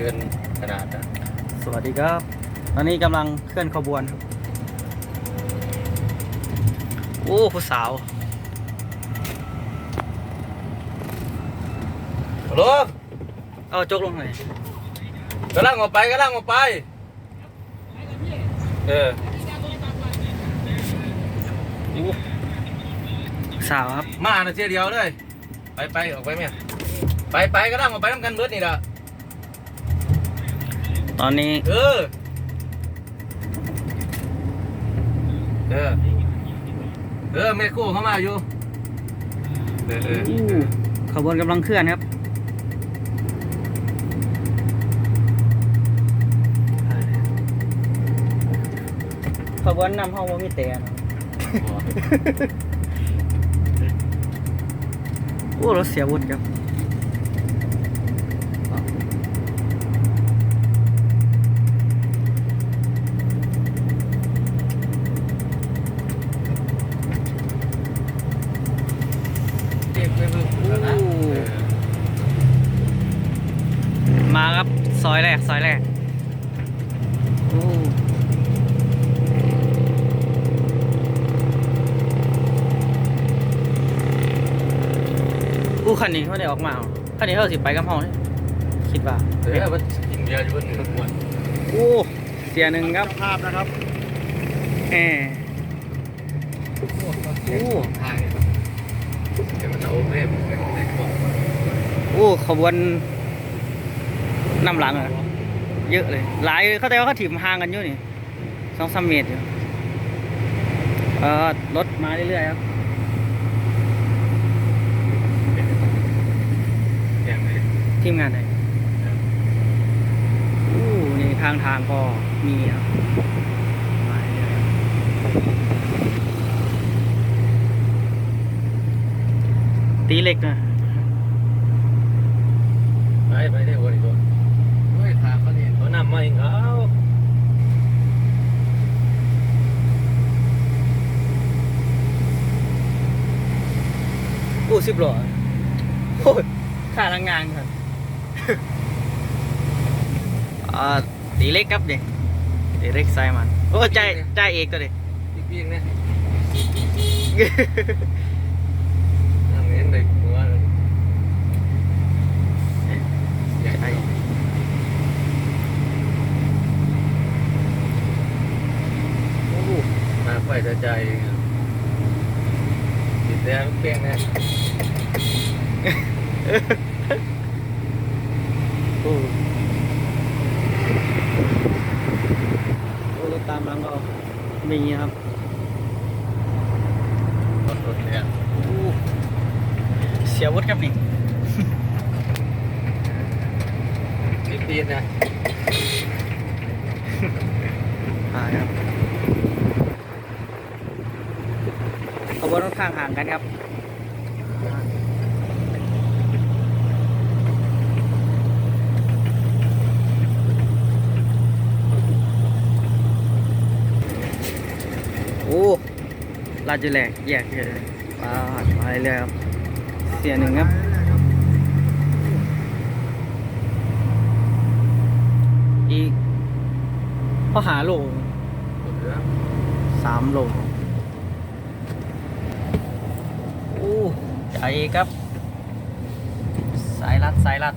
เกินขนาดนะสวัสดีครับ ตอนนี้กำลังเคลื่อนขบวนครับโอ้ผู้สาวฮัลโหลเอาจกลงหน่อยกำลังออกไปกำลังออกไป เอออู้สาวครับ มาน่ะเสียเดียวเลย ไปไปออกไปแม่ไปไปกำลังออกไปทำกันเบิดนี่ละ ตอนนี้เออเออเออแม่กู้เข้ามาอยู่เออเอออู้ขบวนกำลังเคลื่อนครับขบวนนำห้องว่ามีแต่นะโอ้รถเสียวุฒิครับ เก็บไปเบิ่งแล้วนะเออมาครับซอยแรกซอยแรกโอ้อู้คันนี้เขาได้ออกมาเหรอคันนี้เขาสิไปกับห้องนี่คิดว่าเออมันกินเบียร์อยู่บนหนึ่งขวดโอ้เสียหนึ่งครับภาพนะครับแหมโอ้ทาย เดี๋ยวมันเอาเล่มในขวดโอ้ขบวนนำหลังอะเยอะเลย หลายเขาแต่ว่าเขาถีบห่างกันอยู่นี่สองสามเมตรอยู่เออรถมาเรื่อยๆครับอย่างไรทีมงานไหนอู้นี่ทางทางก็มีครับมาเรื่อยๆ ตีเหล็กนะไปไปได้วันอีกตัวเฮ้ยทางเขาเนี่ยเขานำมาเองเขาอู้สิบหล่อโอ้ยขาลังงานครับอ่าตีเล็กครับเด็ตีเล็กไซมัน โอ้ใจใจเอกตัวเด็อีกเพียงเนี่ยนั่งเห็นเด็กหัวเลยใหญ่ไปโอ้โหมาไฟจะใจติดแล้วเพียงเนี่ย โอ้โอ้รถตามหลังก็มีครับ รถรถเนี่ย โอ้เสียวุฒิครับนี่ติดตีนนะหาครับขบวนรถข้างห่างกันครับโอ้ลาดจะแหลกแยกเลยปาดมาเรื่อยๆครับ เสียหนึ่งครับอีกพอหาโลเหลสามโลโอ้ใจครับ สายรัดสายรัด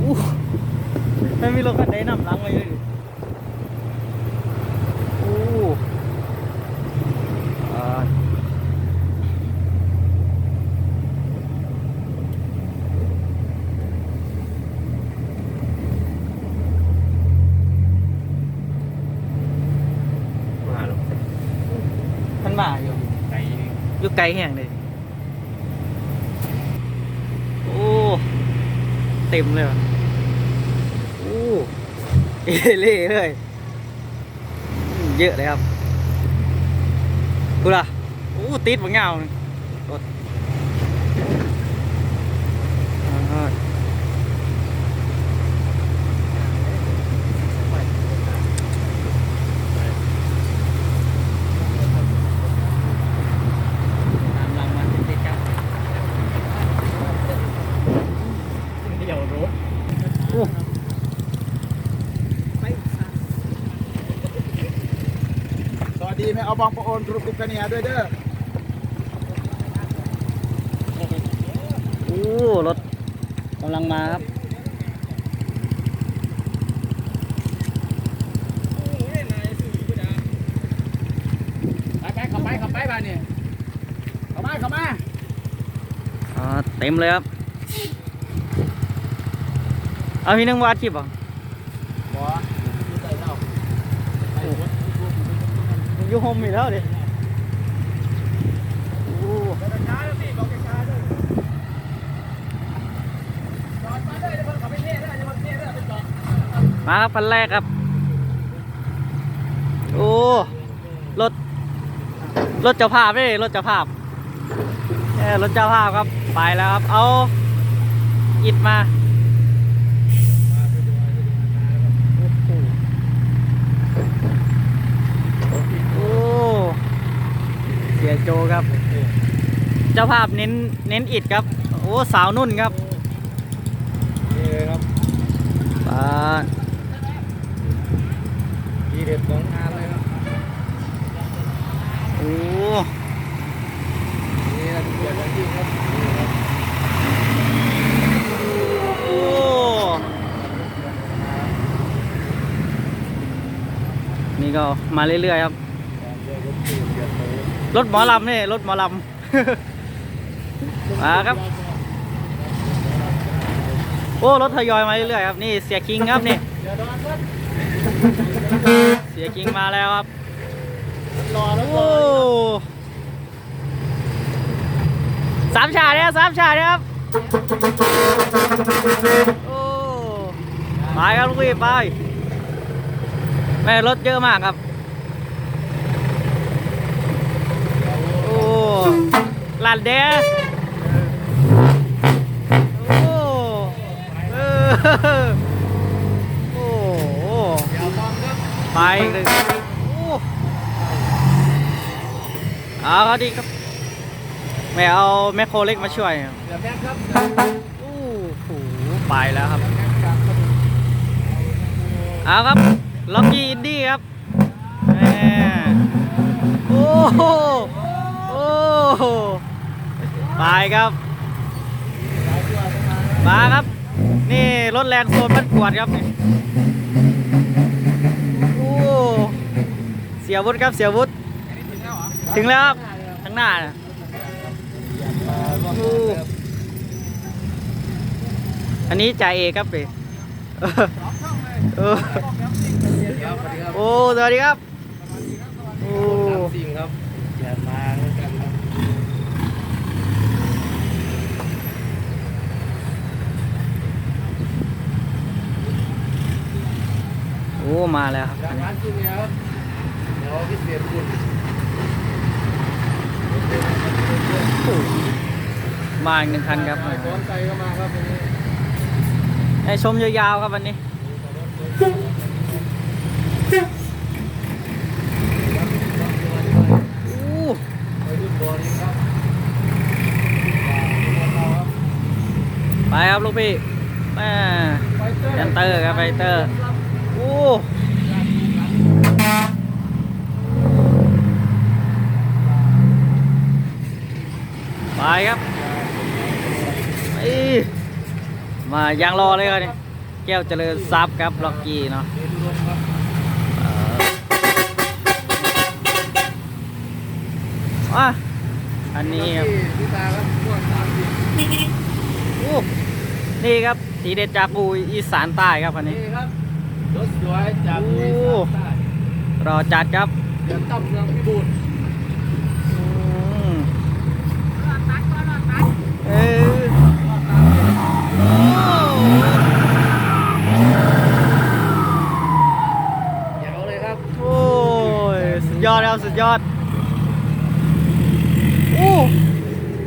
อู้ไม่มีรถคันใดนำหลังมาเลยโอ้อ่ามาหรอมันมาอยู่ ไก่ อยู่ ไกลแห่งเลยโอ้ เต็มเลยโอ้เอเล่เลย เยอะเลยครับกูล่ะโอ้ติดบางเงาเลยรถอ่าตามหลังมาติดๆครับเดียว รถ โอ้ สวัส ดีแม่เอาบองปะโอนกรุบกรุบกันเนี่ยด้วยเด้อโอ้รถกำลังมาครับไปไปเข้าไปข้าไปบ้านนี่ข้ามาเข้ามาเต็มเลยครับ เอาพี่นึงวาดคลิปเหรอะบ่อยู่ใต้เท้าไปรถ อยู่โฮมอีกแล้วดิโอ้ช้าๆแล้วสิมาครับคันแรกครับ โอ้ รถ รถเจ้าภาพนี่รถเจ้าภาพเออรถเจ้าภาพครับ ไปแล้วครับ เอาอิดมา โอ้ เสียโจครับ เจ้าภาพเน้นเน้นอิดครับ โอ้สาวนุ่นครับนี่เลยครับปาดทีเด็ดของงานเลยครับโอ้นี่นะเกียรติจริงครับนี่ครับโอ้นี่ก็มาเรื่อยๆครับ รถหมอลำนี่รถหมอลำ มาครับ โอ้รถทยอยมาเรื่อยๆครับนี่เสียคิงครับนี่เดี๋ยวโดนครับเสียคิงมาแล้วครับรอแล้วรโอ้อสามชาเนี่ยสามชาเนี่ยครับโอ้ไปครับลูกพี่ไปแม่รถเยอะมากครับ โอ้ ลานแดโอ้เออโอ้เดี๋ยวมอไปอีกหนึ่งโอ้เอาครับดีครับแม่เอาแมคโครเล็กมาช่วยเดี๋ยวแม่ครับโอ้โหไปแล้วครับเอาครับล็อกกี้อินดี้ครับโอ้โหโอ้โห ไปครับ มาครับ นี่รถแรงโซนบ้านกวดครับนี่โอ้เสียวุฒิครับเสียวุฒิถึงแล้วครับข้างหน้าอันนี้จ่ายเอกครับเอโอ้สวัสดีครับโอ้สวัสดีครับโอ้ จริงครับอย่ามาแล้วกันครับ โอ้ มาแล้วครับจากร้านจริงแล้วเดี๋ยวพิเศษคุณมาอีกหนึ่งคันครับไปพร้อมใจก็มาครับวันนี้ให้ชมยาวๆครับวันนี้ไปครับลูกพี่แม่ยันเตอร์ครับไฟเตอร์โอ้ ไปครับไปมายางรอเลยครับนี่แก้วเจริญทรัพย์ครับล็อกกี้เนาะเดนรวมครับอะอันนี้ครับพี่ตาครับพวกสามสิบโอ้นี่ครับทีเด็ดจากปูอีสานใต้ครับอันนี้นี่ครับรถสวยจากโอ้บุรีรัมย์ใต้รอจัดครับเดี๋ยวตั้มเมืองพิบูล อืมเออโอ้ อย่าเอาเลยครับ โอ้ย สุดยอดครับสุดยอดโอ้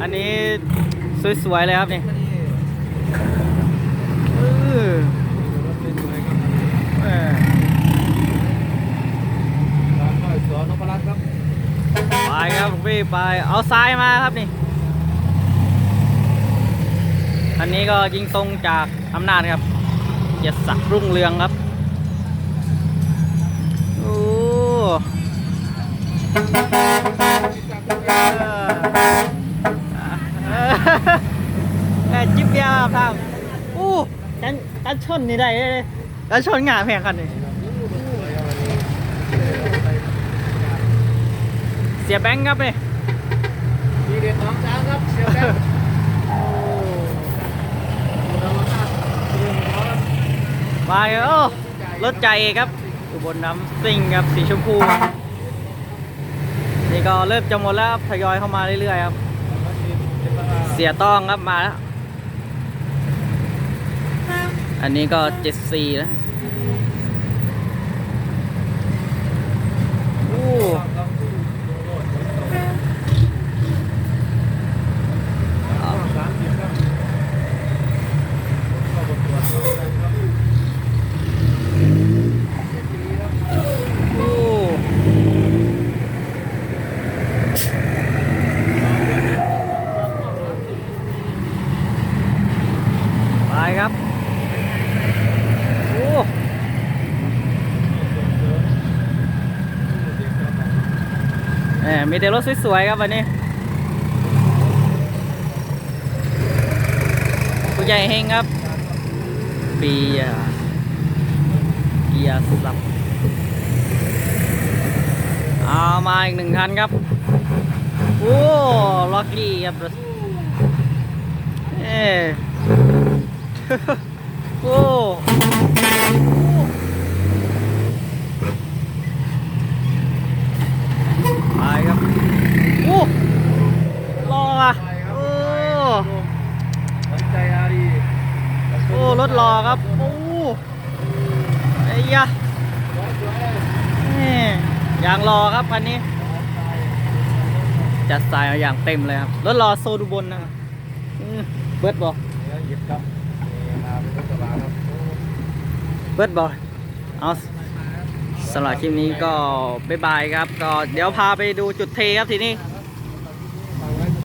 อันนี้สวย ๆ เลยครับนี่เออแหม่ร้านน้อยสวนนพรัตน์ครับไปครับลูกพี่ไป เอาซ้ายมาครับนี่อันนี้ก็ยิงตรงจากอำนาจครับเกียรติศักดิ์รุ่งเรืองครับ จิ๊บยวครับทางอู้กันกันชนนี่ได้เลยกันชนงาแพงคันนี่เสียแบงค์ครับนี่ทีเด็ดสองสามครับ เสียแป๊บมาเลยโอ้รถใจครับอยู่บนน้ำซิ่งครับสีชมพูครับ ก็เริ่มจะหมดแล้วครับทยอยเข้ามาเรื่อยๆครับ เสียต้องครับมาแล้ว อันนี้ก็เจ็ดสี่แล้วโอ้โอ้ไปครับ โอ้แห มีแต่รถสวยๆครับวันนี้ผู้ใหญ่เฮงครับเบียร์เกียร์สับเอามาอีกหนึ่งคันครับ โอ้ล็อกกี้ครับเอ้โอ้ ไปครับโอ้รออะโอ้สนใจอารีโอ้รถรอครับโอ้ไอ้ยะแม่ยางรอครับคันนี้จัดสายมาอย่างเต็มเลยครับรถรอโซดูบนนะครับอืมเบิดบอแล้วหยิบครับนี่มาเป็นรถกระบะครับเบิดบอเอา สำหรับคลิปนี้ก็บ๊ายบายครับ ก็เดี๋ยวพาไปดูจุดเทครับทีนี้